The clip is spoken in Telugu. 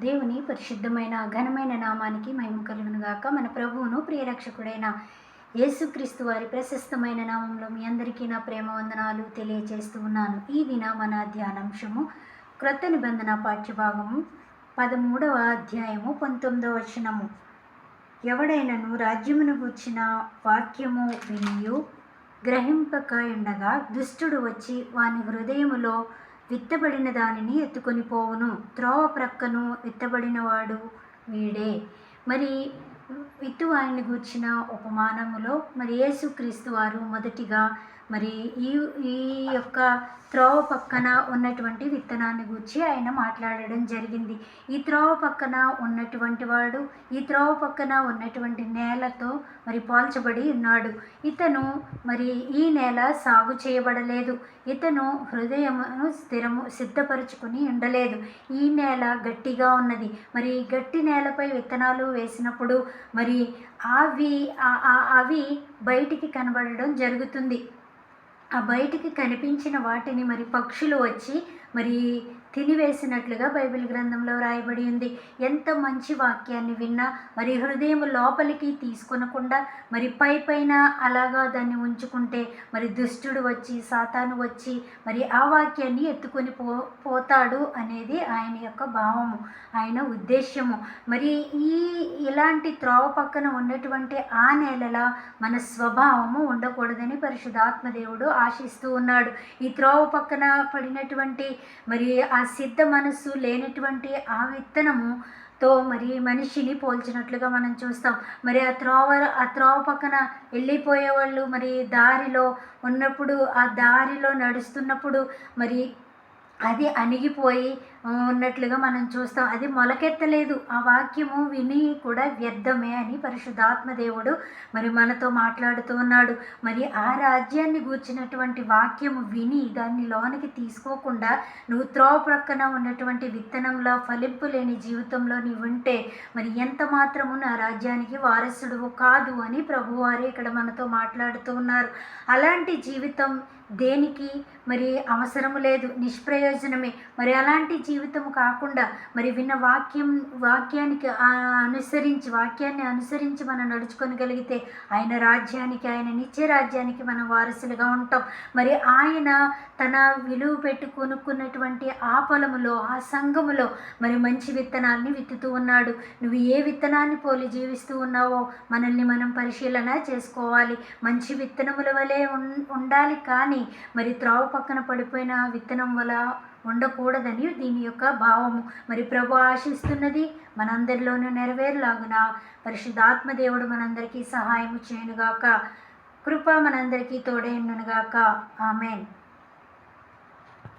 దేవుని పరిశుద్ధమైన ఘనమైన నామానికి మహిమ కలుగునుగాక. మన ప్రభువును ప్రియరక్షకుడైన యేసుక్రీస్తు వారి ప్రశస్తమైన నామంలో మీ అందరికీ నా ప్రేమ వందనాలు తెలియజేస్తూ ఉన్నాను. ఈ దిన మన ధ్యానాంశము క్రొత్త నిబంధన పాఠ్యభాగము పదమూడవ అధ్యాయము పంతొమ్మిదవ వచనము. ఎవడైనను రాజ్యమును గూర్చిన వాక్యము వినియు గ్రహింపక ఉండగా దుష్టుడు వచ్చి వాని హృదయములో విత్తబడిన దానిని ఎత్తుకొని పోవును. త్రోవ ప్రక్కను విత్తబడినవాడు వీడే. మరి విత్తువారిని గూర్చిన ఉపమానములో మరి యేసుక్రీస్తు వారు మొదటిగా మరి ఈ ఈ యొక్క త్రోవ పక్కన ఉన్నటువంటి విత్తనాన్ని గూర్చి ఆయన మాట్లాడడం జరిగింది. ఈ త్రోవ పక్కన ఉన్నటువంటి వాడు ఈ త్రోవ పక్కన ఉన్నటువంటి నేలతో మరి పోల్చబడి ఉన్నాడు. ఇతను మరి ఈ నేల సాగు చేయబడలేదు. ఇతను హృదయమును స్థిరము సిద్ధపరచుకుని ఉండలేదు. ఈ నేల గట్టిగా ఉన్నది. మరి గట్టి నేలపై విత్తనాలు వేసినప్పుడు మరి అవి అవి బయటికి కనబడడం జరుగుతుంది. ఆ బయటికి కనిపించిన వాటిని మరి పక్షులు వచ్చి మరి తినివేసినట్లుగా బైబిల్ గ్రంథంలో రాయబడి ఉంది. ఎంత మంచి వాక్యాన్ని విన్నా మరి హృదయం లోపలికి తీసుకొనకుండా మరి పై పైన అలాగా దాన్ని ఉంచుకుంటే మరి దుష్టుడు వచ్చి సాతాను వచ్చి మరి ఆ వాక్యాన్ని ఎత్తుకొని పో పోతాడు అనేది ఆయన యొక్క భావము ఆయన ఉద్దేశ్యము. మరి ఈ ఇలాంటి త్రోవ పక్కన ఉన్నటువంటి ఆ నేలల మన స్వభావము ఉండకూడదని పరిశుధాత్మదేవుడు ఆశిస్తూ ఉన్నాడు. ఈ త్రోవ పక్కన పడినటువంటి మరి ఆ సిద్ధ మనస్సు లేనటువంటి ఆ విత్తనము తో మరి మనిషిని పోల్చినట్లుగా మనం చూస్తాం. మరి ఆ త్రోవ ఆ త్రోవ పక్కన వెళ్ళిపోయే వాళ్ళు మరి దారిలో ఉన్నప్పుడు ఆ దారిలో నడుస్తున్నప్పుడు మరి అది అణిగిపోయి ఉన్నట్లుగా మనం చూస్తాం. అది మొలకెత్తలేదు. ఆ వాక్యము విని కూడా వ్యర్థమే అని పరిశుద్ధాత్మదేవుడు మరి మనతో మాట్లాడుతూ ఉన్నాడు. మరి ఆ రాజ్యాన్ని గూర్చినటువంటి వాక్యము విని దాన్ని లోనికి తీసుకోకుండా నువ్వు త్రోవ ప్రక్కన ఉన్నటువంటి విత్తనంలో ఫలింపు లేని జీవితంలో నీవు ఉంటే మరి ఎంత మాత్రము నా రాజ్యానికి వారసుడు కాదు అని ప్రభువారు ఇక్కడ మనతో మాట్లాడుతూ ఉన్నారు. అలాంటి జీవితం దేనికి మరి అవసరము లేదు. నిష్ప్రయోజనమే. మరి అలాంటి జీవితం కాకుండా మరి విన్న వాక్యం వాక్యానికి అనుసరించి వాక్యాన్ని అనుసరించి మనం నడుచుకోగలిగితే ఆయన రాజ్యానికి ఆయన నిత్య రాజ్యానికి మనం వారసులుగా ఉంటాం. మరి ఆయన తన విలువ పెట్టి కొనుక్కున్నటువంటి ఆ పొలములో ఆ సంఘములో మరి మంచి విత్తనాల్ని విత్తుతూ ఉన్నాడు. నువ్వు ఏ విత్తనాన్ని పోలి జీవిస్తూ ఉన్నావో మనల్ని మనం పరిశీలన చేసుకోవాలి. మంచి విత్తనముల వలె ఉండాలి కానీ మరి త్రోవ పక్కన పడిపోయిన విత్తనం వల్ల ఉండకూడదని దీని యొక్క భావము. మరి ప్రభు ఆశిస్తున్నది మనందరిలోనూ నెరవేరులాగున. పరిశుద్ధాత్మదేవుడు మనందరికీ సహాయము చేయనుగాక. కృప మనందరికీ తోడేయునుగాక ఆమెన్.